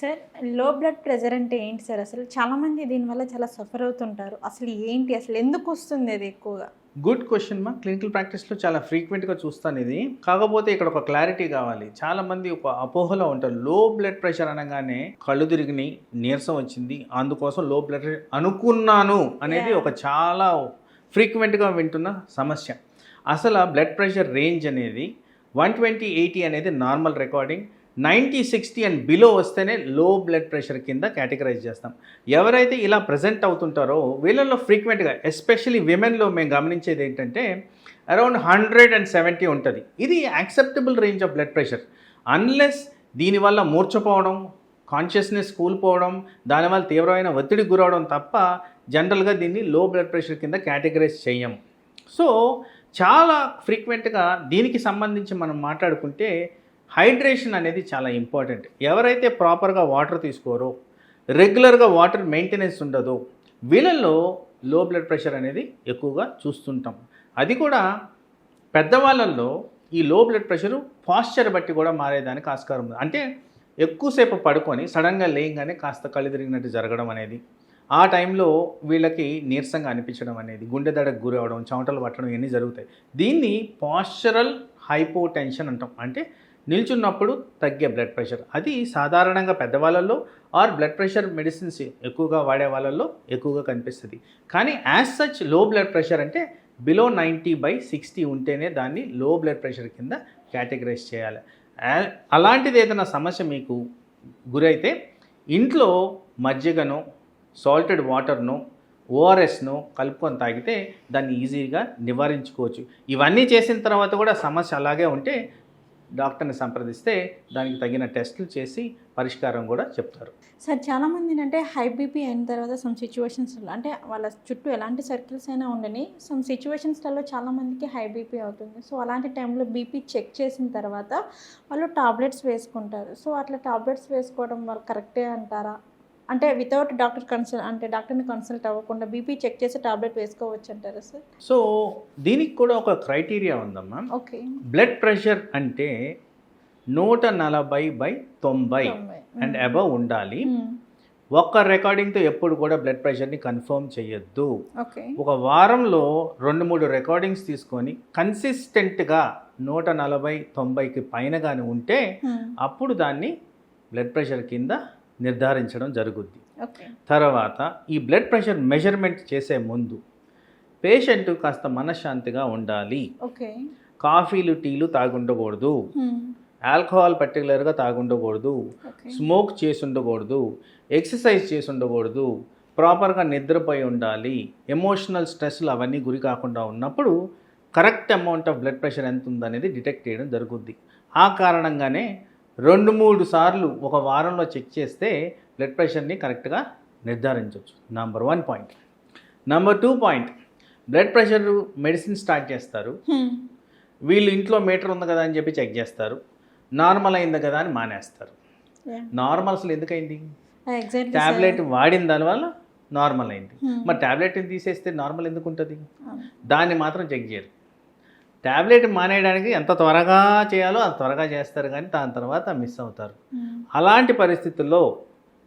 సార్లో blood pressure అంటే ఏంటి సార్? అసలు చాలామంది దీనివల్ల చాలా సఫర్ అవుతుంటారు. అసలు ఏంటి? అసలు ఎందుకు వస్తుంది అది ఎక్కువగా? గుడ్ క్వశ్చన్ మా క్లినికల్ ప్రాక్టీస్లో చాలా ఫ్రీక్వెంట్గా చూస్తాను ఇది. కాకపోతే ఇక్కడ ఒక క్లారిటీ కావాలి. చాలా మంది ఒక అపోహలో ఉంటారు. లో బ్లడ్ ప్రెషర్ అనగానే కళ్ళు తిరిగినాయి నీరసం వచ్చింది. అందుకోసం లో బ్లడ్ ప్రెషర్ అనుకున్నాను అనేది. ఒక చాలా ఫ్రీక్వెంట్గా వింటున్న సమస్య. అసలు ఆ బ్లడ్ ప్రెషర్ రేంజ్ అనేది వన్ ట్వంటీ ఎయిటీ అనేది normal recording ninety sixty and below వస్తేనే లో బ్లడ్ ప్రెషర్ కింద కేటగరైజ్ చేస్తాం. ఎవరైతే ఇలా ప్రజెంట్ అవుతుంటారో వీళ్ళల్లో ఫ్రీక్వెంట్గా ఎస్పెషలీ విమెన్లో మేము గమనించేది ఏంటంటే అరౌండ్ హండ్రెడ్ అండ్ సెవెంటీ ఉంటుంది. ఇది acceptable range of blood pressure. Unless దీనివల్ల మూర్చపోవడం కాన్షియస్నెస్ కూలిపోవడం దానివల్ల తీవ్రమైన ఒత్తిడి గురవడం తప్ప జనరల్గా దీన్ని లో బ్లడ్ ప్రెషర్ కింద కేటగరైజ్ చేయము సో చాలా ఫ్రీక్వెంట్గా దీనికి సంబంధించి మనం మాట్లాడుకుంటే హైడ్రేషన్ అనేది చాలా ఇంపార్టెంట్. ఎవరైతే ప్రాపర్గా వాటర్ తీసుకోరో రెగ్యులర్గా వాటర్ మెయింటెనెన్స్ ఉండదో వీళ్ళల్లో లో బ్లడ్ ప్రెషర్ అనేది ఎక్కువగా చూస్తుంటాం. అది కూడా పెద్దవాళ్ళల్లో ఈ లో బ్లడ్ ప్రెషరు పాశ్చర్ బట్టి కూడా మారేదానికి ఆస్కారం ఉంది. అంటే ఎక్కువసేపు పడుకొని సడన్గా లేయంగానే కాస్త కళ్ళు తిరిగినట్టు జరగడం అనేది ఆ టైంలో వీళ్ళకి నీరసంగా అనిపించడం అనేది గుండె దడకు గురవడం చెమటలు పట్టడం ఇవన్నీ జరుగుతాయి. దీన్ని పాశ్చరల్ హైపోటెన్షన్ అంటాం. అంటే నిల్చున్నప్పుడు తగ్గే బ్లడ్ ప్రెషర్ అది సాధారణంగా పెద్దవాళ్ళల్లో ఆర్ బ్లడ్ ప్రెషర్ మెడిసిన్స్ ఎక్కువగా వాడే వాళ్ళల్లో ఎక్కువగా కనిపిస్తుంది. కానీ యాజ్ సచ్లో బ్లడ్ ప్రెషర్ అంటే బిలో నైంటీ బై సిక్స్టీ ఉంటేనే దాన్ని లో బ్లడ్ ప్రెషర్ కింద కేటగరైజ్ చేయాలి. అలాంటిది ఏదైనా సమస్య మీకు గురైతే ఇంట్లో మజ్జిగను సాల్టెడ్ వాటర్ను ఓఆర్ఎస్ను కలుపుకొని తాగితే దాన్ని ఈజీగా నివారించుకోవచ్చు. ఇవన్నీ చేసిన తర్వాత కూడా సమస్య అలాగే ఉంటే డాక్టర్ని సంప్రదిస్తే దానికి తగిన టెస్టులు చేసి పరిష్కారం కూడా చెప్తారు. సార్ చాలామంది అంటే హై బీపీ అయిన తర్వాత సమ్ సిచ్యువేషన్స్ అంటే వాళ్ళ చుట్టూ ఎలాంటి సర్కిల్స్ అయినా ఉండని సమ్ సిచ్యువేషన్స్లలో చాలామందికి హై బీపీ అవుతుంది. సో అలాంటి టైంలో బీపీ చెక్ చేసిన తర్వాత వాళ్ళు టాబ్లెట్స్ వేసుకుంటారు. సో అట్లా టాబ్లెట్స్ వేసుకోవడం వాళ్ళు కరెక్టే అంటారా? అంటే వితౌట్ డాక్టర్ కన్సల్ట్ అంటే డాక్టర్ని కన్సల్ట్ అవ్వకుండా బీపీ చెక్ చేసి టాబ్లెట్ వేసుకోవచ్చు అంటారా సార్ సో దీనికి కూడా ఒక క్రైటీరియా ఉందమ్మా. ఓకే బ్లడ్ ప్రెషర్ అంటే నూట నలభై బై తొంభై అండ్ అబవ్ ఉండాలి. ఒక్క రికార్డింగ్తో ఎప్పుడు కూడా బ్లడ్ ప్రెషర్ని కన్ఫర్మ్ చేయొద్దు. ఓకే ఒక వారంలో రెండు మూడు రికార్డింగ్స్ తీసుకొని కన్సిస్టెంట్గా నూట నలభై తొంభైకి పైన కానీ ఉంటే అప్పుడు దాన్ని బ్లడ్ ప్రెషర్ కింద నిర్ధారించడం జరుగుద్ది. తర్వాత ఈ బ్లడ్ ప్రెషర్ మెజర్మెంట్ చేసే ముందు పేషెంట్ కాస్త మనశ్శాంతిగా ఉండాలి. ఓకే. కాఫీలు టీలు తాగుండకూడదు. ఆల్కహాల్ పర్టికులర్గా తాగుండకూడదు. స్మోక్ చేసి ఉండకూడదు ఎక్సర్సైజ్ చేసి ఉండకూడదు ప్రాపర్గా నిద్రపోయి ఉండాలి. ఎమోషనల్ స్ట్రెస్లు అవన్నీ గురి కాకుండా ఉన్నప్పుడు correct amount of blood pressure ఎంత ఉందనేది డిటెక్ట్ చేయడం జరుగుద్ది. ఆ కారణంగానే రెండు మూడు సార్లు ఒక వారంలో చెక్ చేస్తే బ్లడ్ ప్రెషర్ని కరెక్ట్గా నిర్ధారించవచ్చు number one point. Number two point blood pressure medicine start చేస్తారు. వీళ్ళు ఇంట్లో మీటర్ ఉంది కదా అని చెప్పి చెక్ చేస్తారు. నార్మల్ అయింది కదా అని మానేస్తారు. నార్మల్ అసలు ఎందుకైంది ట్యాబ్లెట్ వాడిన దానివల్ల నార్మల్ అయింది. మరి ట్యాబ్లెట్ని తీసేస్తే నార్మల్ ఎందుకు ఉంటుంది దాన్ని మాత్రం చెక్ చేయరు. ట్యాబ్లెట్ మానేయడానికి ఎంత త్వరగా చేయాలో అంత త్వరగా చేస్తారు కానీ దాని తర్వాత మిస్ అవుతారు. అలాంటి పరిస్థితుల్లో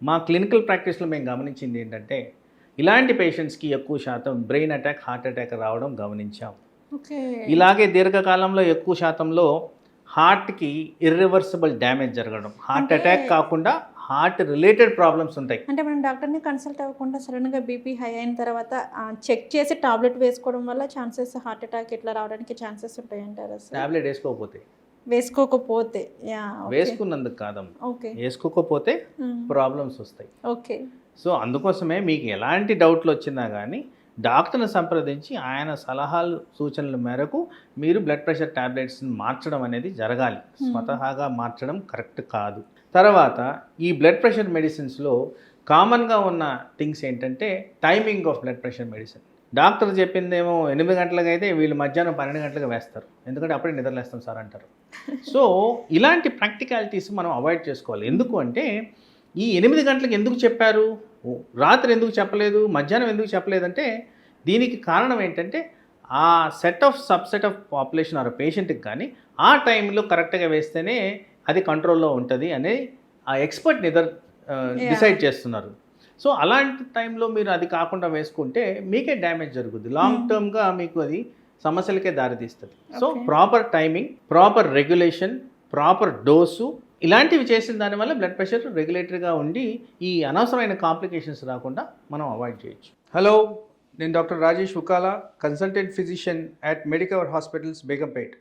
మా క్లినికల్ ప్రాక్టీస్లో మేము గమనించింది ఏంటంటే ఇలాంటి పేషెంట్స్కి ఎక్కువ శాతం బ్రెయిన్ అటాక్ హార్ట్ అటాక్ రావడం గమనించాం. ఇలాగే దీర్ఘకాలంలో ఎక్కువ శాతంలో హార్ట్కి ఇర్రివర్సిబుల్ డ్యామేజ్ జరగడం హార్ట్ అంటే- అటాక్ కాకుండా హార్ట్ రిలేటెడ్ ప్రాబ్లమ్స్ ఉంటాయి. అంటే మనం డాక్టర్ని కన్సల్ట్ అవ్వకుండా సడన్గా బీపీ హై అయిన తర్వాత చెక్ చేసి టాబ్లెట్ వేసుకోవడం వల్ల ఛాన్సెస్ హార్ట్ అటాక్ ఇట్లా రావడానికి ఛాన్సెస్ ఉంటాయి అంటారా టాబ్లెట్ వేసుకోకపోతే. వేసుకోకపోతే యా వేసుకున్నందుకు కాదమ్మా. ఓకే. వేసుకోకపోతే ప్రాబ్లమ్స్ వస్తాయి. ఓకే. సో అందుకోసమే మీకు ఎలాంటి డౌట్లు వచ్చినా కానీ డాక్టర్ని సంప్రదించి ఆయన సలహాలు సూచనల మేరకు మీరు బ్లడ్ ప్రెషర్ ట్యాబ్లెట్స్ని మార్చడం అనేది జరగాలి. స్వతహాగా మార్చడం కరెక్ట్ కాదు. తర్వాత ఈ బ్లడ్ ప్రెషర్ మెడిసిన్స్లో కామన్గా ఉన్న థింగ్స్ ఏంటంటే timing of blood pressure medicine doctor చెప్పిందేమో ఎనిమిది గంటలకు అయితే వీళ్ళు మధ్యాహ్నం పన్నెండు గంటలకు వేస్తారు. ఎందుకంటే అప్పుడే నిద్రలేస్తాం సార్ అంటారు. సో ఇలాంటి ప్రాక్టికాలిటీస్ మనం అవాయిడ్ చేసుకోవాలి. ఎందుకు అంటే ఈ ఎనిమిది గంటలకు ఎందుకు చెప్పారు? రాత్రి ఎందుకు చెప్పలేదు? మధ్యాహ్నం ఎందుకు చెప్పలేదంటే దీనికి కారణం ఏంటంటే ఆ set of subset of population or పేషెంట్కి కానీ ఆ టైంలో కరెక్ట్గా వేస్తేనే అది కంట్రోల్లో ఉంటుంది అనే ఆ ఎక్స్పర్ట్ నిదర్ డిసైడ్ చేస్తున్నారు. సో అలాంటి టైంలో మీరు అది కాకుండా వేసుకుంటే మీకే డ్యామేజ్ జరుగుద్ది. Long Hmm. టర్మ్గా మీకు అది సమస్యలకే దారితీస్తుంది. So. Proper timing proper regulation proper dose ఇలాంటివి చేసిన దానివల్ల బ్లడ్ ప్రెషర్ రెగ్యులేటరీగా ఉండి ఈ అనవసరమైన కాంప్లికేషన్స్ రాకుండా మనం అవాయిడ్ చేయొచ్చు. హలో నేను doctor Rajesh Ukala consultant physician at Medicover hospitals Begumpet.